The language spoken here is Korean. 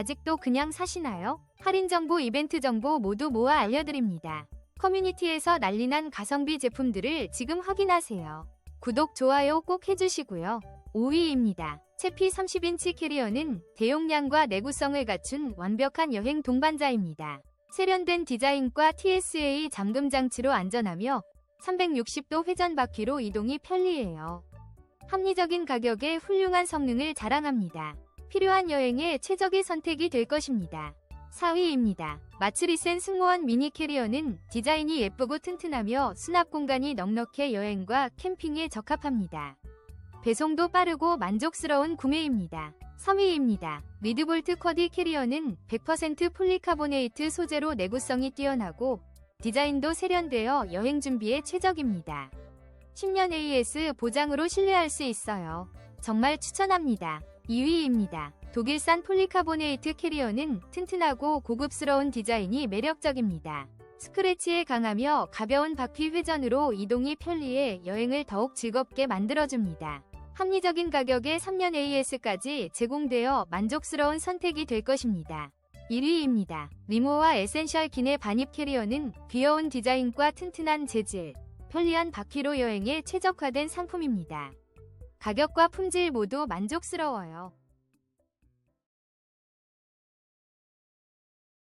아직도 그냥 사시나요? 할인 정보, 이벤트 정보 모두 모아 알려드립니다. 커뮤니티에서 난리난 가성비 제품들을 지금 확인하세요. 구독, 좋아요 꼭 해주시고요. 5위입니다. 채피 30인치 캐리어는 대용량과 내구성을 갖춘 완벽한 여행 동반자입니다. 세련된 디자인과 TSA 잠금 장치로 안전하며 360도 회전 바퀴로 이동이 편리해요. 합리적인 가격에 훌륭한 성능을 자랑합니다. 필요한 여행에 최적의 선택이 될 것입니다. 4위입니다. 마츠리센 승무원 미니 캐리어는 디자인이 예쁘고 튼튼하며 수납 공간이 넉넉해 여행과 캠핑에 적합합니다. 배송도 빠르고 만족스러운 구매입니다. 3위입니다. 리드볼트 쿼디 캐리어는 100% 폴리카보네이트 소재로 내구성이 뛰어나고 디자인도 세련되어 여행 준비에 최적입니다. 10년 AS 보장으로 신뢰할 수 있어요. 정말 추천합니다. 2위입니다. 독일산 폴리카보네이트 캐리어는 튼튼하고 고급스러운 디자인이 매력적입니다. 스크래치에 강하며 가벼운 바퀴 회전으로 이동이 편리해 여행을 더욱 즐겁게 만들어줍니다. 합리적인 가격에 3년 AS까지 제공되어 만족스러운 선택이 될 것입니다. 1위입니다. 리모와 에센셜 기내 반입 캐리어는 귀여운 디자인과 튼튼한 재질, 편리한 바퀴로 여행에 최적화된 상품입니다. 가격과 품질 모두 만족스러워요.